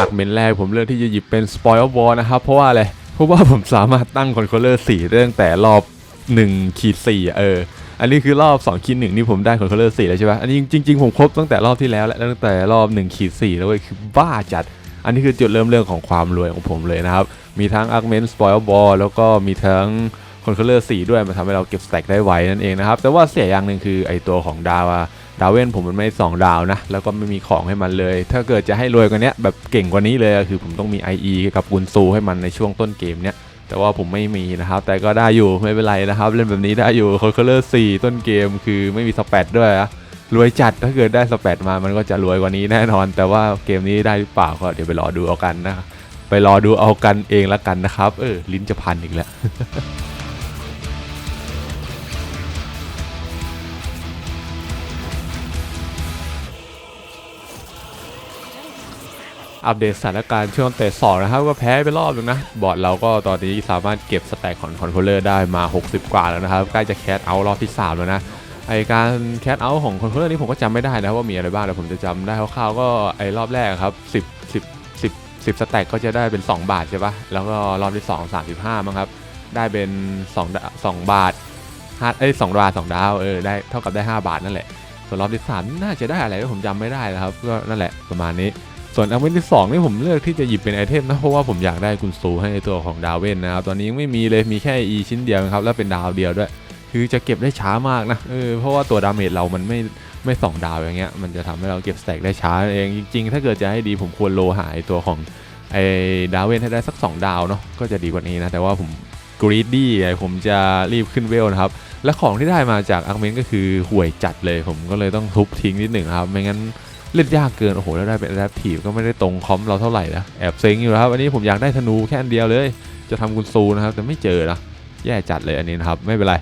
อักเมนแรกผมเลือกที่จะหยิบเป็น Spoil of War นะครับ เพราะว่าอะไร เพราะว่าผมสามารถตั้งคอนโทรลเลอร์4ได้ตั้งแต่รอบ1ขีด4เออ อันนี้คือรอบ2ขีด1นี่ผมได้คอนโทรลเลอร์4แล้วใช่ปะอันนี้จริง ๆ ผมครบตั้งแต่รอบที่แล้วและตั้งแต่รอบ1ขีด4แล้วเว้ยคือบ้าจัด อันนี้คือจุดเริ่มเรื่องของความรวยของผมเลยนะครับ มีทั้ง Augment Spoil of War แล้วก็มีทั้งคอนโทรลเลอร์4ด้วยมันทำให้เราเก็บสแต็กได้ไวนั่นเองนะครับ แต่ว่าเสียอย่างหนึ่งคือไอตัวของดาวอะ ดาวเว่นผมมันไม่2ดาวนะ แล้วก็ไม่มีของให้มันเลย ถ้าเกิดจะให้รวยกว่านี้แบบเก่งกว่านี้เลยคือผมต้องมี IE กับกุนซูให้มันในช่วงต้นเกมเนี้ยแต่ว่าผมไม่มีนะครับ แต่ก็ได้อยู่ไม่เป็นไรนะครับ เล่นแบบนี้ได้อยู่คอนโทรลเลอร์4ต้นเกมคือไม่มีสเปดด้วยอะรวยจัดถ้าเกิดได้สเปดมามันก็จะรวยกว่านี้แน่นอน แต่ว่าเกมนี้ได้หรือเปล่าก็เดี๋ยวไปรอดูเอากันนะไปรอดูเอากันเองละกันนะครับ เออลิ้นจะพันอีกแล้ว อัปเดตสถานการณ์ช่วงเตะสองนะครับก็แพ้ไปรอบหนึงนะ บอร์ดเราก็ตอนนี้สามารถเก็บสแต็กของคอนโทรลเลอร์ได้มา 60 กว่าแล้วนะครับ ใกล้จะแคสเอารอบที่ 3 แล้วนะไอการแคสเอาของคอนโทรลเลอร์นี่ผมก็จำไม่ได้นะว่ามีอะไรบ้างแต่ผมจะจำได้คร่าวๆก็ไอรอบแรกครับ 10 10 10 10สแต็กก็จะได้เป็น 2 บาทใช่ปะแล้วก็รอบที่ 2 35มั้งครับได้เป็น2 2บาทห้าเอ้ย2ดาว2ดาวเออได้เท่ากับได้ 5 บาทนั่นแหละส่วนรอบที่3น่าจะได้อะไรผมจำไม่ได้นะครับก็นั่นแหละประมาณนี้ ส่วนอันเวนที่2นี่ผมเลือกที่จะหยิบเป็นไอเทมนะเพราะว่าผมอยากได้กุนซูให้ตัวของดาวเวนนะครับตอนนี้ยังไม่มีเลยมีแค่ E ชิ้นเดียวครับแล้วเป็นดาวเดียวด้วย คือจะเก็บได้ช้ามากนะเออเพราะว่าตัวดาเมจเรามันไม่ไม่สองดาวอย่างเงี้ยมันจะทำให้เราเก็บสแต็กได้ช้าเองจริง ๆ ถ้าเกิดจะให้ดีผมควรโลหายตัวของไอ้ดาวเวนให้ได้สัก 2 ดาวเนาะก็จะดีกว่านี้นะแต่ว่าผมกรีดดี้ผมจะรีบขึ้นเวลนะครับและของที่ได้มาจากอาร์เมนก็คือห่วยจัดเลยผมก็เลยต้องทุบทิ้งนิดหนึ่งครับไม่งั้น เล่นยากเกิน โอ้โห แล้วได้เป็น adaptive ก็ไม่ได้ตรงคอมเราเท่าไหร่นะแอบเซ็งอยู่นะครับ อันนี้ผมอยากได้ธนูแค่อันเดียวเลย จะทำกุนซูนะครับ แต่ไม่เจอนะ แย่จัดเลยอันนี้นะครับ ไม่เป็นไร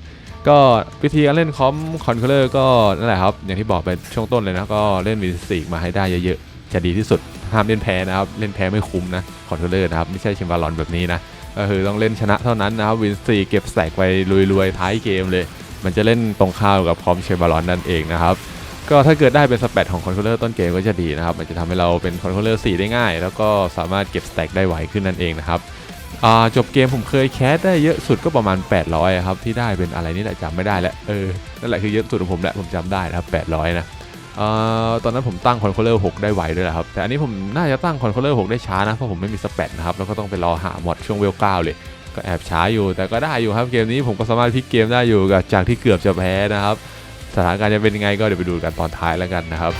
ก็วิธีการเล่นคอมคอนโทรลเลอร์ก็นั่นแหละครับ อย่างที่บอกไปช่วงต้นเลยนะ ก็เล่นวินสีกมาให้ได้เยอะๆ จะดีที่สุด ห้ามเล่นแพ้นะครับ เล่นแพ้ไม่คุ้มนะ คอนโทรลเลอร์นะครับ ไม่ใช่ชิมบาลอนแบบนี้นะ ก็คือต้องเล่นชนะเท่านั้นนะครับ วินสีเก็บแสกไปรวยๆท้ายเกมเลย มันจะเล่นตรงข้ามกับพร้อมเชมบาลอนนั่นเองนะครับ ก็ถ้าเกิดได้เป็นสเปดของคอนโทรลเลอร์ต้นเกมก็จะดีนะครับ มันจะทำให้เราเป็นคอนโทรลเลอร์4ได้ง่าย แล้วก็สามารถเก็บสแต็กได้ไวขึ้นนั่นเองนะครับจบเกมผมเคยแคสได้เยอะสุดก็ประมาณ 800ครับที่ได้เป็นอะไรนี่แหละจำไม่ได้แล้วเออนั่นแหละคือเยอะสุดของผมแหละผมจำได้นะครับ800นะอ่าตอนนั้นผมตั้งคอนโทรลเลอร์6ได้ไวด้วยแหละครับแต่อันนี้ผมน่าจะตั้งคอนโทรลเลอร์6ได้ช้านะเพราะผมไม่มีสเปดนะครับแล้วก็ต้องไปรอหา mod ช่วงเวล9เลยก็แอบช้าอยู่แต่ก็ได้อยู่ครับเกมนี้ผมก็สามารถพลิกเกมได้อยู่กับจากที่เกือบจะแพ้นะครับ ถานการณ์จะเป็นยังไงก็เดี๋ยวไปดูกันตอนท้ายแล้วกันนะครับ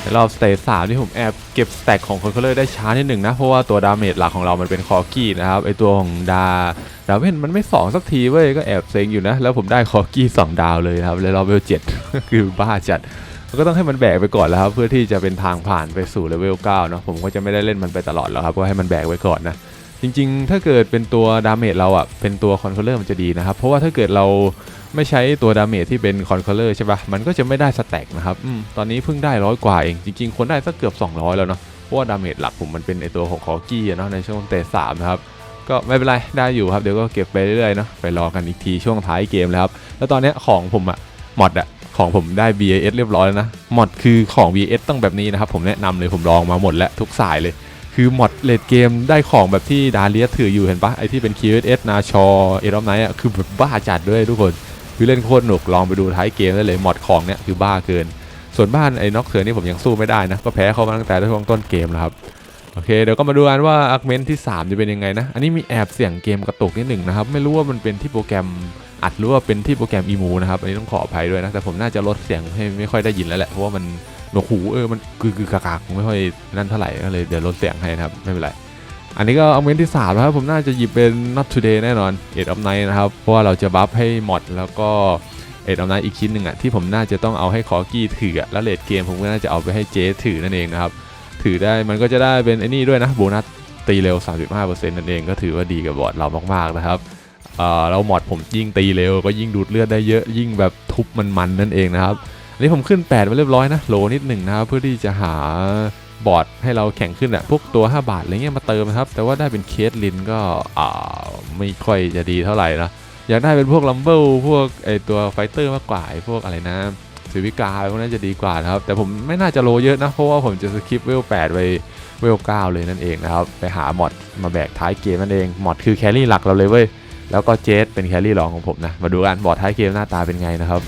ในรอบสเตจสามที่ผมแอบเก็บสแต็กของคอนโทรเลอร์ได้ช้านิดหนึ่งนะ เพราะว่าตัวดาเมจหลักของเรามันเป็นคอกี้นะครับ ไอตัวของดาดาวเวนมันไม่2สักทีเว้ย ก็แอบเซ็งอยู่นะ แล้วผมได้คอกี้2ดาวเลยครับเลยรอบเลเวลเจ็ดคือบ้าจัด ก็ต้องให้มันแบกไปก่อนแล้วครับ เพื่อที่จะเป็นทางผ่านไปสู่เลเวล9เนาะผมก็จะไม่ได้เล่นมันไปตลอดแล้วครับก็ให้มันแบกไว้ก่อนนะจริงๆ ถ้าเกิดเป็นตัวดาเมจเราอะเป็นตัวคอนโทรลเลอร์มันจะดีนะครับเพราะว่าถ้าเกิดเราไม่ใช้ตัวดาเมจที่เป็นคอนโทรลเลอร์ใช่ปะมันก็จะไม่ได้สแต็กนะครับอตอนนี้เพิ่งได้ร้อยกว่าเองจริงๆ คนได้สักเกือบ 200 แล้วเนาะเพราะว่าดาเมจหลักผมมันเป็นไอตัวของคอกี้เนาะในช่วงเตะสามนะครับก็ไม่เป็นไรได้อยู่ครับเดี๋ยวก็เก็บไปเรื่อยๆเนาะไปรอกันอีกทีช่วงท้ายเกมแล้วครับแล้วตอนนี้ของผมอะมอดอะ ของผมได้ BAS เรียบร้อยแล้วนะมอดคือของ BAS ต้องแบบนี้นะครับผมแนะนำเลยผมลองมาหมดแล้วทุกสายเลย คือมอดเลดเกมได้ของแบบที่ดาเลียถืออยู่เห็นปะไอที่เป็น QSS นาชอเอรอมไนท์อะคือแบบบ้าจัดด้วยทุกคนคือเล่นโคตรหนุกลองไปดูท้ายเกมได้เลยมอดของเนี่ยคือบ้าเกิน ส่วนบ้านไอ้น็อกเสือนี่ผมยังสู้ไม่ได้นะก็แพ้เขามาตั้งแต่ช่วงต้นเกมแล้วครับ โอเคเดี๋ยวก็มาดูกันว่าอาร์เมนที่ 3 จะเป็นยังไงนะ อันนี้มีแอบเสียงเกมกระตุกนิดหนึ่งนะครับ ไม่รู้ว่ามันเป็นที่โปรแกรมอัดหรือว่าเป็นที่โปรแกรมอีมูนะครับ อันนี้ต้องขออภัยด้วยนะ แต่ผมน่าจะลดเสียงให้ไม่ค่อยได้ยินแล้วแหละ เพราะว่ามันหนวกหูเออมันคือคือกากากไม่ค่อยนั่นเท่าไหร่ก็เลยเดี๋ยวลดเสียงให้นะครับไม่เป็นไรอันนี้ก็อาร์เมนที่3แล้วครับผมน่าจะหยิบเป็น not today แน่นอน Eight of Night นะครับเพราะว่าเราจะบัฟให้หมดแล้วก็เอ็ดเอานอีกชิ้นหนึ่งอะที่ผมน่าจะต้องเอาให้คอกี้ถืออะแล้วเลดเกมผมก็น่าจะเอาไปให้เจถือนั่นเองนะครับ ถือได้มันก็จะได้เป็นไอ้นี่ด้วยนะโบนัสตีเร็ว 35%นั่นเองก็ถือว่าดีกับบอร์ดเรามากๆนะครับเราหมอดผมยิ่งตีเร็วก็ยิ่งดูดเลือดได้เยอะยิ่งแบบทุบมันๆนั่นเองนะครับอันนี้ผมขึ้น 8 มาเรียบร้อยนะโลนิดหนึ่งนะครับเพื่อที่จะหาบอร์ดให้เราแข่งขึ้นอะพวกตัว 5 บาทอะไรเงี้ยมาเติมนะครับ แต่ว่าได้เป็นเคสลินก็ไม่ค่อยจะดีเท่าไหร่นะอยากได้เป็นพวกลัมเบิลพวกไอตัวไฟเตอร์มากกว่าพวกอะไรนะ สิวิกาพวกนั้นจะดีกว่านะครับ แต่ผมไม่น่าจะโลเยอะนะ เพราะว่าผมจะสคิปเวล8ไปเวล9เลยนั่นเองนะครับ ไปหาหมอดมาแบกท้ายเกมนั่นเองหมอดคือแครี่หลักเราเลยเว้ยแล้วก็เจสเป็นแครี่รองของผมนะมาดูกันบอร์ดท้ายเกมหน้าตาเป็นไงนะครับ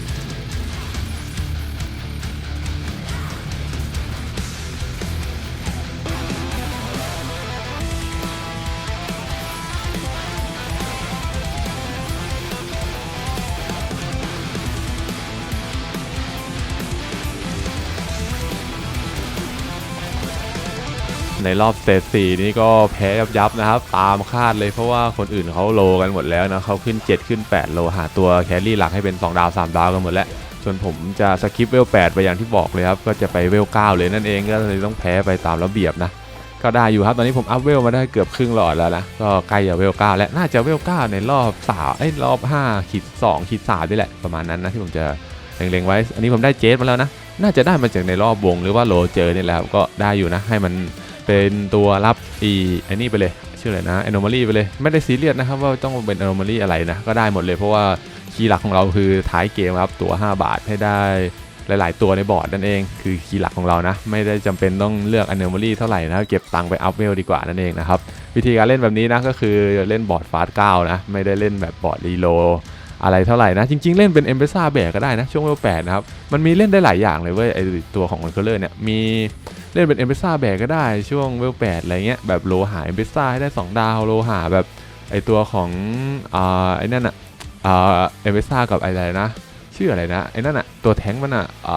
ในรอบสเตสี่นี่ก็แพ้ยับยับนะครับ ตามคาดเลยเพราะว่าคนอื่นเขาโลกันหมดแล้วนะเขาขึ้น 7 ขึ้น 8 โลหาตัวแครี่หลักให้เป็น 2 ดาว 3 ดาวกันหมดแล้วส่วนผมจะสคิปเวล 8 ไปอย่างที่บอกเลยครับก็จะไปเวล 9 เลยนั่นเองก็เลยต้องแพ้ไปตามระเบียบนะก็ได้อยู่ครับตอนนี้ผมอัพเวลมาได้เกือบครึ่งหลอดแล้วนะก็ใกล้จะเวล 9 แล้วน่าจะเวล 9 ในรอบสาวเอ้ยรอบ5ขีด2ขีด3นี่แหละประมาณนั้นนะที่ผมจะเล็งๆไว้ อันนี้ผมได้เจสมาแล้วนะ น่าจะได้มาจากในรอบวงหรือว่าโลเจอเนี่ยแหละครับ ก็ได้อยู่นะ ให้มัน เป็นตัวรับอีไอ้นี่ไปเลย ชื่ออะไรนะ anomaly ไปเลย ไม่ได้ซีเรียสนะครับว่าต้องเป็น anomaly อะไรนะ ก็ได้หมดเลยเพราะว่าคีย์หลักของเราคือท้ายเกมครับตัว 5 บาทให้ได้หลาย ๆ ตัวในบอร์ดนั่นเอง คือคีย์หลักของเรานะ ไม่ได้จำเป็นต้องเลือก anomaly เท่าไหร่นะเก็บตังค์ไปอัพเวลดีกว่านั่นเองนะครับวิธีการเล่นแบบนี้นะก็คือเล่นบอร์ดฟาสเก้านะไม่ได้เล่นแบบบอร์ดรีโล อะไรเท่าไหร่นะ จริง ๆ เล่นเป็นเอมเบซ่าแบกก็ได้นะ ช่วงเวลแปดนะครับ มันมีเล่นได้หลายอย่างเลยเว้ยไอตัวของคอนเคอร์เลอร์เนี่ยมีเล่นเป็นเอ p ม z ซ่าแบกก็ได้ช่วงเวลแปดอะไรเงี้ยแบบโลหาเอ p ม z ซ่าให้ได้ 2 ดาวโลหาแบบไอตัวของอ่าไอนั่นอะอ่าเอ p ม z ซ่ากับอะไรนะชื่ออะไรนะไอ้นั่นอะตัวแท้งมันอะอ่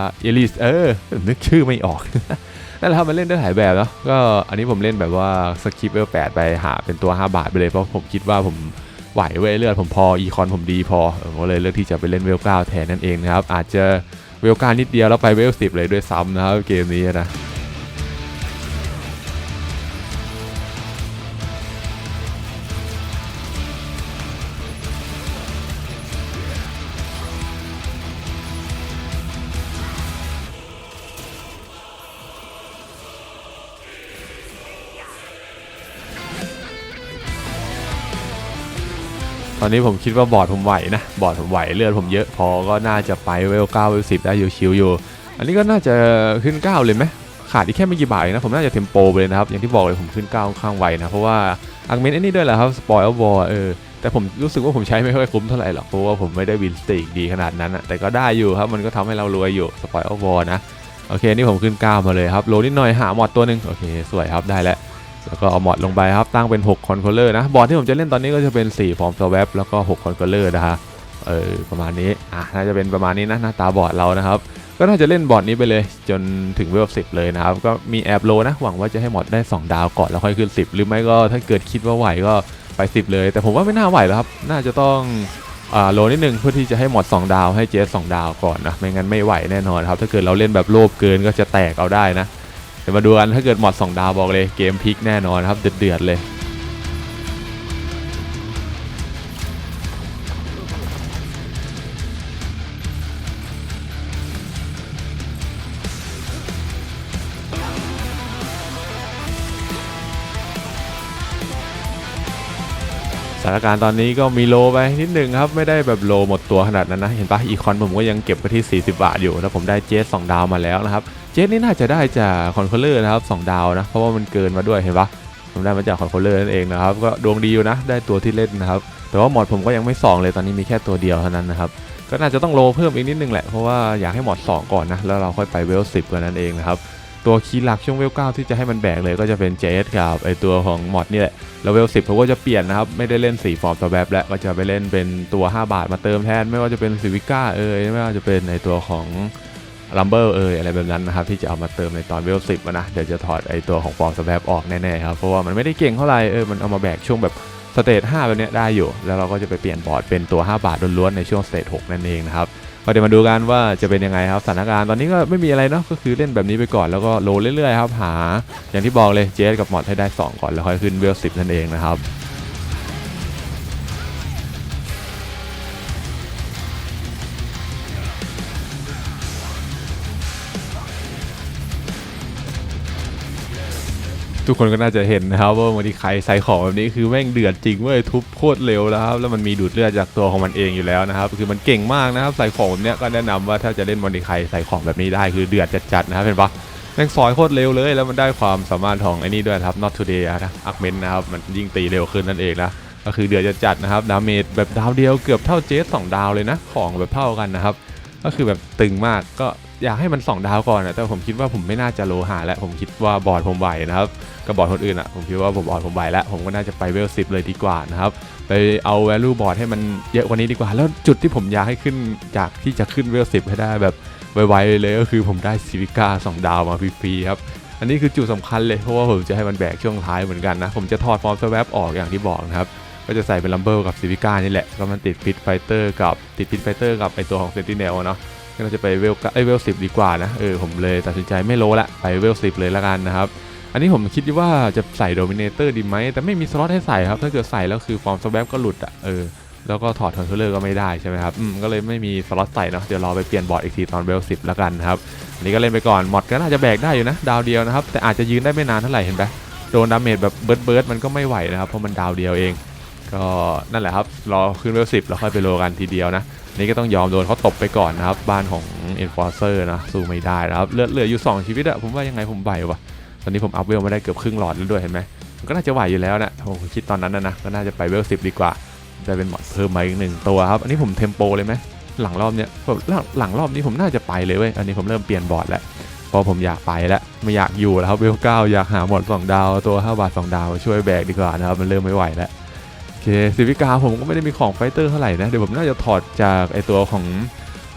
าเอลิสเออนึกชื่อไม่ออกนั่นแหละครับมันเล่นได้หลายแบบเนาะก็อันนี้ผมเล่นแบบว่าสกิปเวลแปดไปหาเป็นตัว 5 บาทไปเลยเพราะผมคิดว่าผม ไหวเว้ยเลือดผมพออีคอนผมดีพอผมก็เลยเลือกที่จะไปเล่นเวลเก้าแทนนั่นเองนะครับอาจจะเวลเก้านิดเดียวแล้วไปเวลสิบเลยด้วยซ้ำนะครับเกมนี้นะ ตอนนี้ผมคิดว่าบอร์ดผมไหวนะ บอร์ดผมไหวเลือดผมเยอะพอก็น่าจะไปเวล9เวล10ได้อยู่ชิวอยู่ อันนี้ก็น่าจะขึ้น9เลยไหมขาดอีกแค่ไม่กี่บาทนะผมน่าจะเทมโปไปเลยนะครับ อย่างที่บอกเลยผมขึ้น9ค่อนข้างไวนะเพราะว่าอังเมนไอ้นี่ด้วยแหละครับสปอยล์วอลเออแต่ผมรู้สึกว่าผมใช้ไม่ค่อยคุ้มเท่าไหร่หรอกเพราะว่าผมไม่ได้วินสติกดีขนาดนั้นอะแต่ก็ได้อยู่ครับมันก็ทำให้เรารวยอยู่สปอยล์วอลนะโอเคนี่ผมขึ้น9มาเลยครับโลนิดหน่อยหาหมอดตัวหนึ่งโอเคสวยครับได้แล้ว แล้วก็เอาหมอดลงไปครับตั้งเป็น6คอนโทรลเลอร์นะบอร์ดที่ผมจะเล่นตอนนี้ก็จะเป็น4ฟอร์มสวปแล้วก็6คอนโทรลเลอร์นะฮะเออประมาณนี้อะน่าจะเป็นประมาณนี้นะหน้าตาบอร์ดเรานะครับ ก็น่าจะเล่นบอร์ดนี้ไปเลย จนถึงเวลสิบเลยนะครับ ก็มีแอบโลนะ หวังว่าจะให้หมอดได้ 2 ดาวก่อนแล้วค่อยขึ้น 10 หรือไม่ก็ถ้าเกิดคิดว่าไหวก็ไป 10 เลย แต่ผมว่าไม่น่าไหวแล้วครับ น่าจะต้องอ่าโลนิดนึงเพื่อที่จะให้หมด2ดาวให้เจส2ดาวก่อนนะไม่งั้นไม่ไหวแน่นอนครับถ้าเกิดเราเล่นแบบโลภเกินก็จะแตกเอาได้นะ ดี๋ยวมาดูกันถ้าเกิดหมด2ดาวบอกเลยเกมพลิกแน่นอนครับเดือดๆเลยสถานการณ์ตอนนี้ก็มีโลไปนิดหนึ่งครับ ไม่ได้แบบโลหมดตัวขนาดนั้นนะ เห็นปะอีคอนผมก็ยังเก็บไปที่ 40 บาทอยู่ แล้วผมได้เจส2ดาวมาแล้วนะครับ เจสนี่น่าจะได้จากคอนโทรเลอร์นะครับ2ดาวนะ เพราะว่ามันเกินมาด้วยเห็นปะผมได้มาจากคอนโทรเลอร์นั่นเองนะครับ ก็ดวงดีอยู่นะ ได้ตัวที่เล่นนะครับ แต่ว่าหมอดผมก็ยังไม่2เลยตอนนี้มีแค่ตัวเดียวเท่านั้นนะครับ ก็น่าจะต้องโลเพิ่มอีกนิดนึงแหละ เพราะว่าอยากให้หมอด2ก่อนนะ แล้วเราค่อยไปเวล10กันนั่นเองนะครับ ตัวคีย์หลักช่วงเวล9ที่จะให้มันแบกเลยก็จะเป็นเจสกับไอตัวของมอดนี่แหละ แล้วเวล10ผมก็จะเปลี่ยนนะครับ ไม่ได้เล่น4ฟอร์มตัวแบบแล้ว ก็จะไปเล่นเป็นตัว 5 บาทมาเติมแทน ไม่ว่าจะเป็นซิวิก้าเอ่ยไม่ว่าจะเป็นในตัวของ ลัมเบอร์เอ่ยอะไรแบบนั้นนะครับ ที่จะเอามาเติมในตอนเวล10อะนะ เดี๋ยวจะถอดไอตัวของฟอร์มสแวบออกแน่ๆครับ เพราะว่ามันไม่ได้เก่งเท่าไหร่เออมันเอามาแบกช่วงแบบสเตจ5แบบเนี้ยได้อยู่ แล้วเราก็จะไปเปลี่ยนบอร์ดเป็นตัว 5 บาทล้วนๆในช่วงสเตจ6นั่นเองนะครับก็เดี๋ยวมาดูกันว่าจะเป็นยังไงครับสถานการณ์ตอนนี้ก็ไม่มีอะไรเนาะก็คือเล่นแบบนี้ไปก่อนแล้วก็โลเรื่อยๆครับหา อย่างที่บอกเลยเจสกับมอดให้ได้ 2 ก่อนแล้วค่อยขึ้นเวล10นั่นเองนะครับ ทุกคนก็น่าจะเห็นนะครับว่ามันที่ใครใส่ของแบบนี้คือแม่งเดือดจริงเว้ยทุบโคตรเร็วนะครับแล้วมันมีดูดเลือดจากตัวของมันเองอยู่แล้วนะครับคือมันเก่งมากนะครับใส่ของแบบเนี้ยก็แนะนำว่าถ้าจะเล่นมอนิไคใส่ของแบบนี้ได้คือเดือดจัดๆนะครับเห็นปะแม่งซอยโคตรเร็วเลยแล้วมันได้ความสามารถของไอ้นี่ด้วยครับ not today นะอักเมนนะครับมันยิ่งตีเร็วขึ้นนั่นเองนะก็คือเดือดจัดๆนะครับดาเมจแบบดาวเดียวเกือบเท่าเจสสองดาวเลยนะของแบบเท่ากันนะครับก็คือแบบตึงมากก็ อยากให้มัน 2 ดาวก่อนนะแต่ผมคิดว่าผมไม่น่าจะโลหะแล้วผมคิดว่าบอร์ดผมไหวนะครับกับบอร์ดคนอื่นอะผมคิดว่าผมบอร์ดผมไหวแล้วผมก็น่าจะไปเวลสิเลยดีกว่านะครับไปเอา value บอร์ดให้มันเยอะกว่านี้ดีกว่า แล้วจุดที่ผมอยากให้ขึ้นจากที่จะขึ้นเวลสิบให้ได้แบบไวๆเลยก็คือผมได้ซิวิก้า2ดาวมาฟรีๆครับอันนี้คือจุดสำคัญเลยเพราะว่าผมจะให้มันแบกช่วงท้ายเหมือนกันนะผมจะถอดฟอร์มสวปออกอย่างที่บอกนะครับก็จะใส่เป็นลัมเบอร์กับซิวิก้านี่แหละ ก็มันติดพิทไฟเตอร์กับติดพิทไฟเตอร์กับไอตัวของเซนติเนลเนาะ ก็น่าจะไปเวลไอเวลสิดีกว่านะเออผมเลยตัดสินใจไม่โลละไปเวลสิเลยละกันนะครับ อันนี้ผมคิดว่าจะใส่โดมิเนเตอร์ดีไหมแต่ไม่มีสล็อตให้ใส่ครับ ถ้าเกิดใส่แล้วคือฟอร์มสแวปก็หลุดอะเออแล้วก็ถอดคอนโทรลเลอร์ก็ไม่ได้ใช่ไหมครับอืมก็เลยไม่มีสล็อตใส่เนาะเดี๋ยวรอไปเปลี่ยนบอร์ดอีกทีตอนเวลสิละกันนะครับอันนี้ก็เล่นไปก่อนมอดก็น่าจะแบกได้อยู่นะดาวเดียวนะครับแต่อาจจะยืนได้ไม่นานเท่าไหร่เห็นไหมโดนดาเมจแบบเบิร์ดเบิร์ดมันก็ไม่ไหวนะครับเพราะมันดาวเดียวเอง ก็นั่นแหละครับรอขึ้นเวลสิแล้วค่อยไปโลกันทีเดียวนะ นี่ก็ต้องยอมโดนเขาตบไปก่อนนะครับ บ้านของ Enforcer นะสู้ไม่ได้นะครับเลือดเหลืออยู่ 2 ชีวิตอะผมว่ายังไงผมไหววะตอนนี้ผมอัพเวลมาได้เกือบครึ่งหลอดแล้วด้วยเห็นไหมมันก็น่าจะไหวอยู่แล้วนะผมคิดตอนนั้นนะนะก็น่าจะไปเวลสิดีกว่าจะเป็นหมอดเพิ่มมาอีกหนึ่งตัวครับ อันนี้ผมเทมโปเลยไหมหลังรอบเนี้ยแบบหลังหลังรอบนี้ผมน่าจะไปเลยเว้ยอันนี้ผมเริ่มเปลี่ยนบอร์ดแล้วเพราะผมอยากไปแล้วไม่อยากอยู่แล้วครับเวลเก้าอยากหาหมดสองดาวตัว5บาท2ดาวช่วยแบกดีกว่านะครับมันเริ่มไม่ไหวแล้ว เคซิวิกาผมก็ไม่ได้มีของไฟเตอร์เท่าไหร่นะ เดี๋ยวผมน่าจะถอดจากไอตัวของ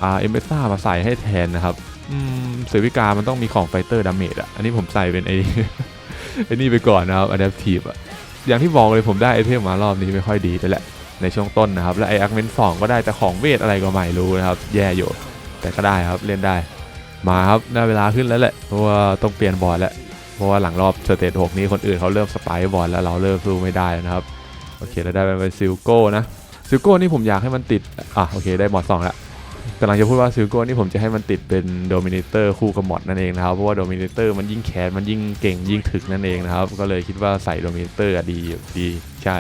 อ่าเอ็มเบซ่ามาใส่ให้แทนนะครับอืมซิวิกามันต้องมีของไฟเตอร์ดาเมจอะ อันนี้ผมใส่เป็นไอไอนี่ไปก่อนนะครับอะดัพทีฟอะอย่างที่บอกเลยผมได้ไอเทมมารอบนี้ไม่ค่อยดีแต่แหละในช่วงต้นนะครับ และไออักเมนสองก็ได้แต่ของเวทอะไรก็ไม่รู้นะครับ แย่อยู่ แต่ก็ได้ครับเล่นได้มาครับได้เวลาขึ้นแล้วแหละเพราะว่าต้องเปลี่ยนบอร์ดแล้วเพราะว่าหลังรอบสเตจหกนี้คนอื่นเขาเริ่มสไปร์บอร์ดแล้วเราเริ่มสู้ไม่ได้นะครับ อเคแล้วได้เป็นซิลโก้นะซิลโก้นี่ผมอยากให้มันติดอะโอเคได้หมอดสองแล้วกำลังจะพูดว่าซิลโก้นี่ผมจะให้มันติดเป็นโดมิเนเตอร์คู่กับหมอดนั่นเองนะครับเพราะว่าโดมิเนเตอร์มันยิ่งแขนมันยิ่งเก่งยิ่งถึกนั่นเองนะครับก็เลยคิดว่าใส่โดมิเนเตอร์ดีดีใช่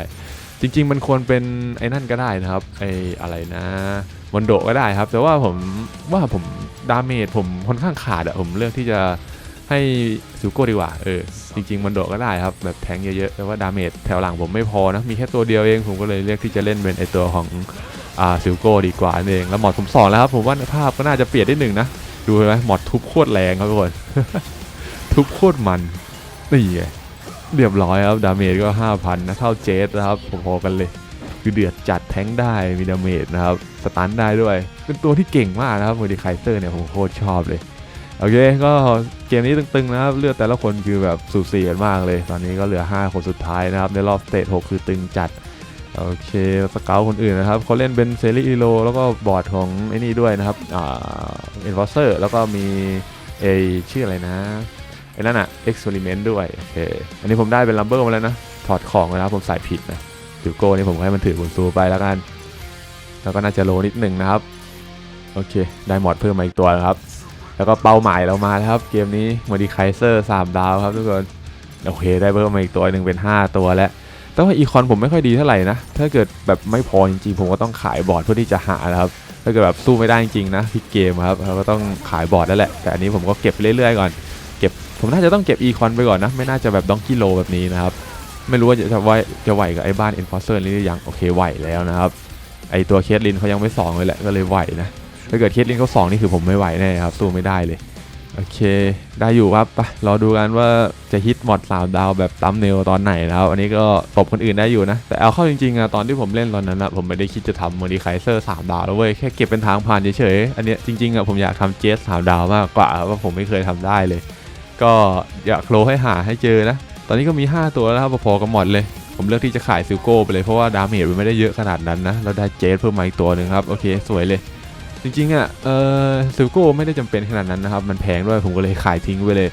จริง ๆ มันควรเป็นไอ้นั่นก็ได้นะครับไอ้อะไรนะมอนโดก็ได้ครับ แต่ว่าผมว่าผมดาเมจผมค่อนข้างขาดอะผมเลือกที่จะ ให้ซิลโก้ดีกว่าเออจริงๆมันโดดก็ได้ครับ แบบแทงเยอะๆแต่ว่าดาเมจแถวหลังผมไม่พอนะ มีแค่ตัวเดียวเองผมก็เลยเลือกที่จะเล่นเป็นไอตัวของอ่าซิลโก้ดีกว่านั่นเองแล้วหมอดผมสอนแล้วครับ ผมว่าภาพก็น่าจะเปลี่ยนได้หนึ่งนะ ดูเห็นไหมหมอดทุบโคตรแรงครับทุกคนทุบโคตรมันนี่ไงเรียบร้อยครับดาเมจก็ 5,000นะเท่าเจสนะครับพอๆกันเลยคือเดือดจัดแทงได้มีดาเมจนะครับสตันได้ด้วย เป็นตัวที่เก่งมากนะครับโมดิไคเซอร์เนี่ยผมโคตรชอบเลย โอเคก็เกมนี้ตึงๆนะครับเลือดแต่ละคนคือแบบสูสีกันมากเลย ตอนนี้ก็เหลือ 5 คนสุดท้ายนะครับในรอบสเตจ6คือตึงจัดโอเคสเกลคนอื่นนะครับเขาเล่นเป็นเซรีอีโลแล้วก็บอร์ดของไอ้นี่ด้วยนะครับอ่าเอ็นฟอร์เซอร์แล้วก็มีเอชื่ออะไรนะไอ้นั่นอะเอ็กซ์เพร์เมนต์ด้วยโอเคอันนี้ผมได้เป็นลัมเบอร์มาแล้วนะถอดของไปแล้วผมใส่ผิดนะติวโก้นี่ผมให้มันถือบนซูไปแล้วกัน แล้วก็น่าจะโลนิดหนึ่งนะครับ โอเค ได้หมอดเพิ่มมาอีกตัวนะครับ แล้วก็เป้าหมายเรามาแล้วครับ เกมนี้โมดิไคเซอร์3ดาวครับทุกคนโอเคได้เพิ่มมาอีกตัวหนึ่งเป็น 5 ตัวแล้วแต่ว่าอีคอนผมไม่ค่อยดีเท่าไหร่นะ ถ้าเกิดแบบไม่พอจริงๆ ผมก็ต้องขายบอร์ดเพื่อที่จะหานะครับ ถ้าเกิดแบบสู้ไม่ได้จริงๆนะพี่เกมครับเราก็ต้องขายบอร์ดแล้วแหละ แต่อันนี้ผมก็เก็บเรื่อยๆก่อน เก็บ ผมน่าจะต้องเก็บอีคอนไปก่อนนะ ไม่น่าจะแบบดองกิโลแบบนี้นะครับ ไม่รู้ว่าจะจะไหวจะไหวกับไอ้บ้าน Enforcer นี้หรือยัง โอเคไหวแล้วนะครับ ไอตัวเคสลินเขายังไม่สองเลยแหละ ก็เลยไหวนะ ถ้าเกิดเคสลินเขาสองนี่คือผมไม่ไหวแน่ครับสู้ไม่ได้เลย โอเค ได้อยู่ครับไปรอดูกันว่าจะฮิตมอดสามดาวแบบตั้มเนลตอนไหนนะครับอันนี้ก็ตบคนอื่นได้อยู่นะ แต่เอาเข้าจริงๆอะตอนที่ผมเล่นตอนนั้นอะผมไม่ได้คิดจะทำโมดิไคเซอร์สามดาวแล้วเว้ยแค่เก็บเป็นทางผ่านเฉยๆอันเนี้ยจริงๆอะผมอยากทำเจสสามดาวมากกว่าว่าผมไม่เคยทำได้เลย ก็อยากโคลให้หาให้เจอนะ ตอนนี้ก็มี 5 ตัวแล้วครับพอๆกับหมดเลยผมเลือกที่จะขายซิลโก้ไปเลยเพราะว่าดาเมจมันไม่ได้เยอะขนาดนั้นนะแล้วได้เจสเพิ่มมาอีกตัวหนึ่งครับโอเคสวยเลย จริงๆอะเออซิลโก้ไม่ได้จำเป็นขนาดนั้นนะครับ มันแพงด้วยผมก็เลยขายทิ้งไปเลย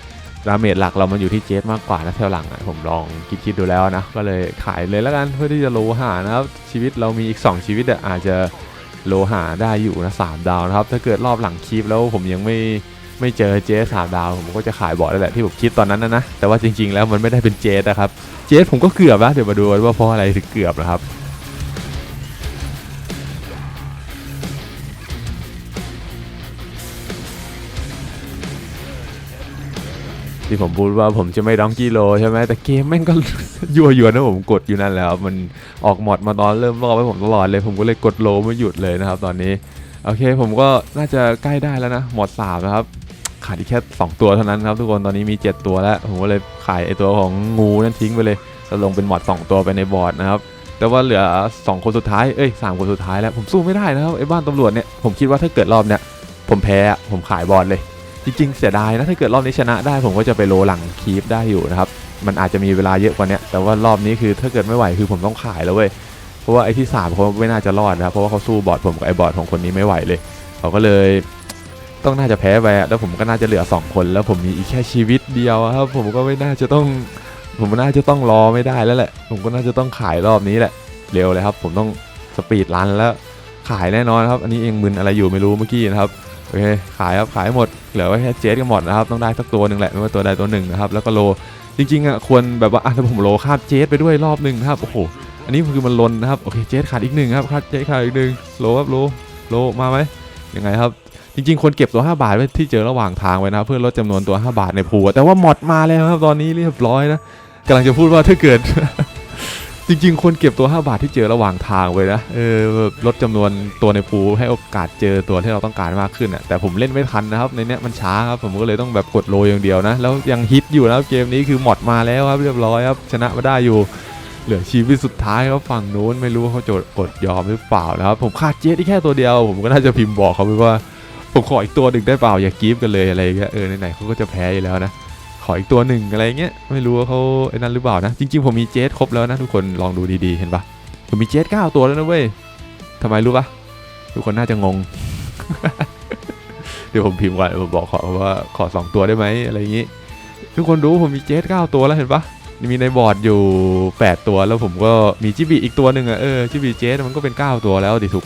ดาเมจหลักเรามันอยู่ที่เจสมากกว่านะแถวหลังอะผมลองคิดๆดูแล้วนะ ก็เลยขายเลยแล้วกันเพื่อที่จะโลหานะครับ ชีวิตเรามีอีก 2 ชีวิตอะอาจจะโลหาได้อยู่นะสามดาวนะครับ ถ้าเกิดรอบหลังคีปแล้วผมยังไม่ไม่เจอเจสสามดาว ผมก็จะขายบอร์ดนั่นแหละที่ผมคิดตอนนั้นนะนะแต่ว่าจริงๆแล้วมันไม่ได้เป็นเจสนะครับ เจสผมก็เกือบนะเดี๋ยวมาดูว่าเพราะอะไรถึงเกือบนะครับ ที่ผมพูดว่าผมจะไม่ดองกิโลใช่ไหมแต่เกมแม่งก็ ยั่วยวนนะผมกดอยู่นั่นแหละครับมันออกหมดมาตอนเริ่มรอบให้ผมตลอดเลย ผมก็เลยกดโลไม่หยุดเลยนะครับ ตอนนี้โอเค ผมก็น่าจะใกล้ได้แล้วนะหมดสามนะครับขาดอีกแค่ 2 ตัวเท่านั้นครับทุกคนตอนนี้มี 7 ตัวแล้ว ผมก็เลยขายไอตัวของงูนั่นทิ้งไปเลยจะลงเป็นหมด2 ตัวไปในบอร์ดนะครับแต่ว่าเหลือ 2 คนสุดท้ายเอ้ยสามคนสุดท้ายแล้วผมสู้ไม่ได้นะครับไอ้บ้านตำรวจเนี่ยผมคิดว่าถ้าเกิดรอบเนี้ยผมแพ้ผมขายบอร์ดเลย ริงๆ เสียดายนะถ้าเกิดรอบนี้ชนะได้ผมก็จะไปโลหลังคีฟได้อยู่นะครับ มันอาจจะมีเวลาเยอะกว่านี้แต่ว่ารอบนี้คือถ้าเกิดไม่ไหวคือผมต้องขายแล้วเว้ยเพราะว่าไอ้ที่สามเขาไม่น่าจะรอดนะครับเพราะว่าเขาสู้บอร์ดผมกับไอ้บอร์ดของคนนี้ไม่ไหวเลยเขาก็เลยต้องน่าจะแพ้ไปแล้วผมก็น่าจะเหลือ 2 คนแล้วผมมีอีกแค่ชีวิตเดียวครับผมก็ไม่น่าจะต้อง ผมน่าจะต้องรอไม่ได้แล้วแหละ ผมก็น่าจะต้องขายรอบนี้แหละเร็วเลยครับ ผมต้องสปีดรันแล้วขายแน่นอนครับ อันนี้เองมึนอะไรอยู่ไม่รู้เมื่อกี้นะครับ โอเคขายครับขายหมดเหลือไว้แค่เจสกันหมดนะครับต้องได้สักตัวหนึ่งแหละไม่ว่าตัวใดตัวหนึ่งนะครับแล้วก็โลจริงๆอะควรแบบว่าอะถ้าผมโลคาบเจสไปด้วยรอบหนึ่งครับโอ้โหอันนี้คือมันลนนะครับโอเคเจสขาดอีกหนึ่งครับขาดเจสขาดอีกหนึ่งโลครับโลโลมาไหมยังไงครับจริงๆควรเก็บตัว 5 บาทไว้ที่เจอระหว่างทางไว้นะเพื่อลดจำนวนตัว 5 บาทในพูลแต่ว่าหมดมาแล้วครับตอนนี้เรียบร้อยนะกำลังจะพูดว่าถ้าเกิด จริงๆควรเก็บตัว 5 บาทที่เจอระหว่างทางไว้นะเออแบบลดจำนวนตัวในพูให้โอกาสเจอตัวที่เราต้องการมากขึ้นอะแต่ผมเล่นไม่ทันนะครับในเนี้ยมันช้าครับผมก็เลยต้องแบบกดโลอย่างเดียวนะ แล้วยังฮิตอยู่นะครับเกมนี้คือหมดมาแล้วครับเรียบร้อยครับชนะมาได้อยู่เหลือชีวิตสุดท้ายครับฝั่งนู้นไม่รู้ว่าเขาจะกดยอมหรือเปล่านะครับผมขาดเจสที่แค่ตัวเดียว ผมก็น่าจะพิมพ์บอกเขาไปว่าผมขออีกตัวหนึ่งได้เปล่าอย่ากรีฟกันเลยอะไรเงี้ยเออไหนๆเขาก็จะแพ้อยู่แล้วนะ ออีกตัวหนึ่งอะไรเงี้ยไม่รู้ว่าเขาไอ้นั่นหรือเปล่านะ จริงๆผมมีเจสครบแล้วนะทุกคนลองดูดีๆเห็นปะผมมีเจสเก้าตัวแล้วนะเว้ยทำไมรู้ปะทุกคนน่าจะงง เดี๋ยวผมพิมพ์ก่อนผมบอกขอว่าขอสองตัวได้ไหมอะไรอย่างงี้ ทุกคนรู้ผมมีเจสเก้าตัวแล้วเห็นปะมีในบอร์ดอยู่ 8 ตัวแล้วผมก็มีจิบีอีกตัวหนึ่งอะเออจิบีเจสมันก็เป็น 9 ตัวแล้วดิถูก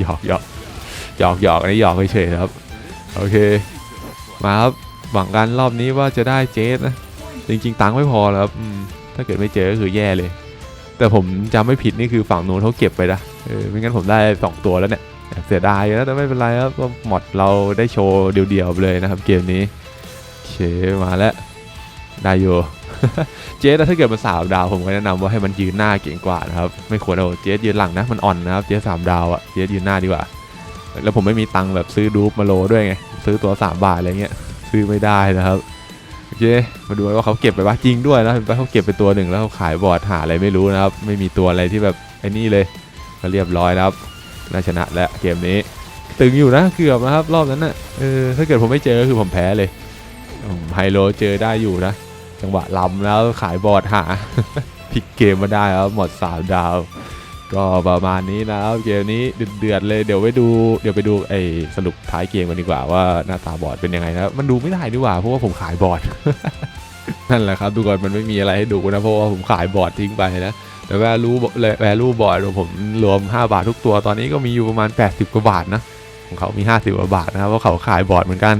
หยอกหยอกหยอกหยอกอันนี้หยอกเฉยๆครับ โอเค มาครับ หวังกันรอบนี้ว่าจะได้เจสนะ จริง ๆ ตังค์ไม่พอแล้วครับถ้าเกิดไม่เจอก็คือแย่เลย แต่ผมจำไม่ผิดนี่คือฝั่งนู้นเขาเก็บไปนะเออไม่งั้นผมได้ 2 ตัวแล้วเนี่ยเสียดายนะแต่ไม่เป็นไรครับหมดเราได้โชว์เดียวๆเลยนะครับ เกมนี้เคมาแล้วได้อยู่เจสถ้าเกิดมันสามดาวผมก็แนะนำว่าให้มันยืนหน้าเก่งกว่านะครับไม่ควรเอาเจสยืนหลังนะมันอ่อนนะครับเจสสามดาวอะเจสยืนหน้าดีกว่า แล้วผมไม่มีตังค์แบบซื้อดูปมาโลด้วยไงซื้อตัว3บาทอะไรเงี้ยื้อไม่ได้นะครับโอเคมาดูว่าเขาเก็บไปว่าจริงด้วยนะเห็นปะเขาเก็บไปตัวหนึ่งแล้วเขาขายบอร์ดหาอะไรไม่รู้นะครับ ไม่มีตัวอะไรที่แบบไอ้นี่เลยก็เรียบร้อยนะครับน่าชนะแล้วเกมนี้ ตึงอยู่นะเกือบนะครับรอบนั้นน่ะเออถ้าเกิดผมไม่เจอก็คือผมแพ้เลยไฮโลเจอได้อยู่นะ จังหวะลำแล้วขายบอร์ดหาพลิกเกมมาได้ครับหมดสามดาว ก็ประมาณนี้นะครับเกมนี้เดือดๆเลยเดี๋ยวไปดูเดี๋ยวไปดูไอ้สรุปท้ายเกมกันดีกว่าว่าหน้าตาบอร์ดเป็นยังไงนะมันดูไม่ได้ดีกว่าเพราะว่าผมขายบอร์ดนั่นแหละครับทุกคนมันไม่มีอะไรให้ดูนะเพราะว่าผมขายบอร์ดทิ้งไปนะแต่แวลูแวลูบอร์ดของผมรวม 5 บาททุกตัวตอนนี้ก็มีอยู่ประมาณ 80 กว่าบาทนะของเขามี 50 กว่าบาทนะครับเพราะเขาขายบอร์ดเหมือนกัน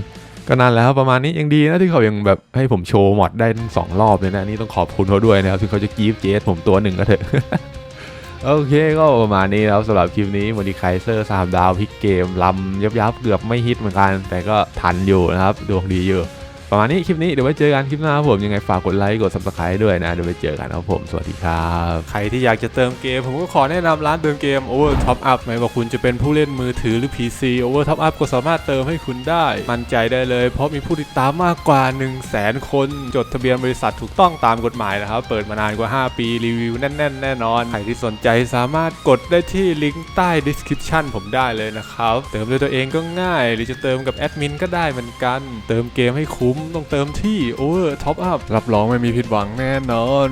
ก็นั่นแล้วประมาณนี้ยังดีนะที่เขายังแบบให้ผมโชว์มอดได้ทั้งสองรอบเลยนะนี่ต้องขอบคุณเขาด้วยนะครับที่เขาจะกีฟเจสผมตัวหนึ่งก็เถอะ โอเคก็ประมาณนี้แล้วสำหรับคลิปนี้มอดิไคเซอร์สามดาวพิกเกมลำยับยับเกือบไม่ฮิตเหมือนกัน แต่ก็ทันอยู่นะครับดวงดีอยู่ ประมาณนี้คลิปนี้เดี๋ยวไว้เจอกันคลิปหน้าครับผมยังไงฝากกดไลค์กด subscribe ด้วยนะเดี๋ยวไว้เจอกันครับผมสวัสดีครับใครที่อยากจะเติมเกม ผมก็ขอแนะนำร้านเติมเกม Over Top Up ไม่ว่าคุณจะเป็นผู้เล่นมือถือหรือ PC Over Top Up ก็สามารถเติมให้คุณได้ มั่นใจได้เลย เพราะมีผู้ติดตามมากกว่า 1 0 0 0 0แสนคนจดทะเบียนบริษัทถูกต้องตามกฎหมายนะครับเปิดมานานกว่า 5 ปีรีวิวแน่นๆแน่นอนใครที่สนใจสามารถกดได้ที่ลิงก์ใต้ description ผมได้เลยนะครับเติมด้วยตัวเองก็ง่าย หรือจะเติมกับแอดมินก็ได้เหมือนกัน เติมเกมให้คุ้มต้องเติมที่โอ้ท็อปอัพรับรองไม่มีผิดหวังแน่นอน